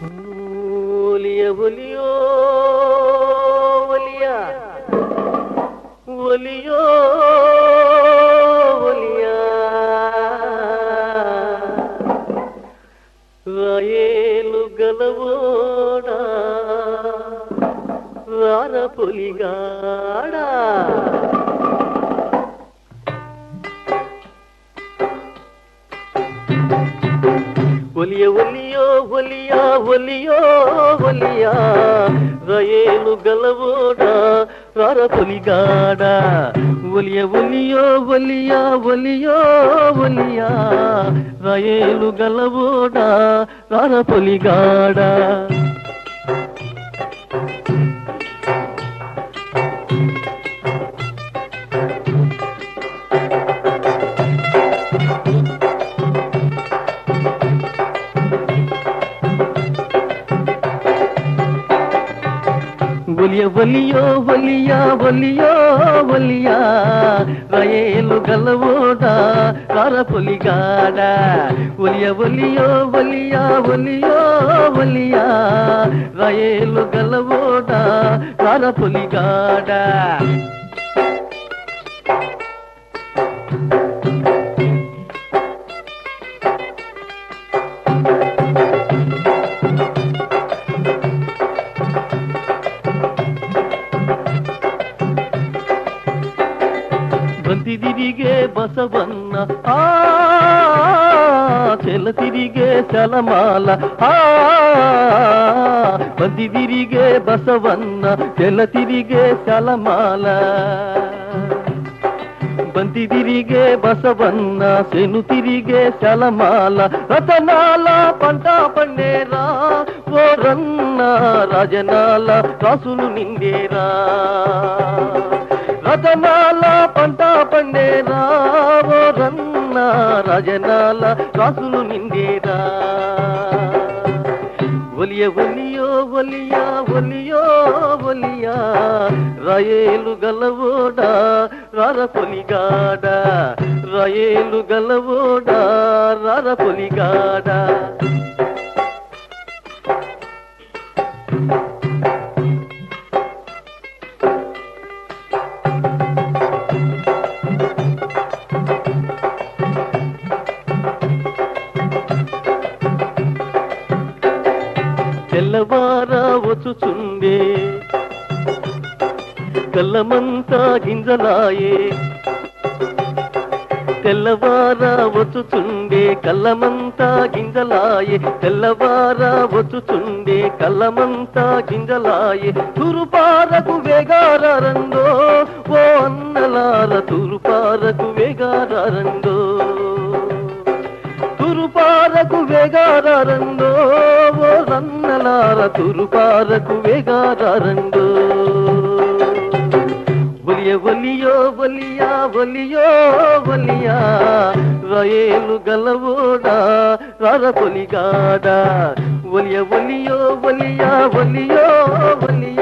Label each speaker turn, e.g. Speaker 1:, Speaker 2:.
Speaker 1: ఒలియ ఒలియో ఒలియా. ఒలియో ఒలియా. రాయేలు గలవోడా వార పొలిగాడా ఒలియ ఒలియో ఒలియా ఒలియో ఒలియా. రయేలు గలవోడా రార పొలిగాడా ఒలియ ఒలియో ఒలియా ఒలియో ఒలియా. రయేలు గలవోడా రార పొలిగాడా ఒలియ ఒలియో ఒలియా ఒలియో ఒలియా. రయేలు గలవోడా రార పొలిగాడా ఒలియ ఒలియో ఒలియా ఒలియో ఒలియా. రయేలు గలవోడా రార పొలిగాడా బంతి తిరిగే బసవన్న. ఆ చెల తిరిగే చలమాల. ఆ బంతి తిరిగే బసవన్న చెల తిరిగే చలమాల. బంతి తిరిగే బసవన్న శను తిరిగే చలమాల. రతనాల పంట పండేరా ఓ రన్న రాజనాల రాసులు నిండేరా. రతనాల పంట పండేరా ఓ రన్న రాజనాల రాసులు నిండేరా ఒలియ ఒలియో ఒలియా ఒలియో ఒలియా రాయేలు గలవోడా? రార పొలిగాడా? రాయేలు గలవోడా? రార పొలిగాడా? తెల్లవారా వచ్చుచుందే కళ్ళమంతా గింజలాయే. తెల్లవారా వచ్చుచుండే కళ్ళమంతా గింజలాయే. తెల్లవారా వచ్చుచుండే కళ్ళమంతా గింజలాయే. తురుపారకు వేగారందో ఓ అన్నలార తురుపారకు వేగారందో తురుపారకు వేగారందో రన్నలార తురుపారకు వేగారండు ఒలియ ఒలియో ఒలియా ఒలియో ఒలియా రయేలు గలవోడా రార పొలిగాడా ఒలియ ఒలియో ఒలియా ఒలియో ఒలియా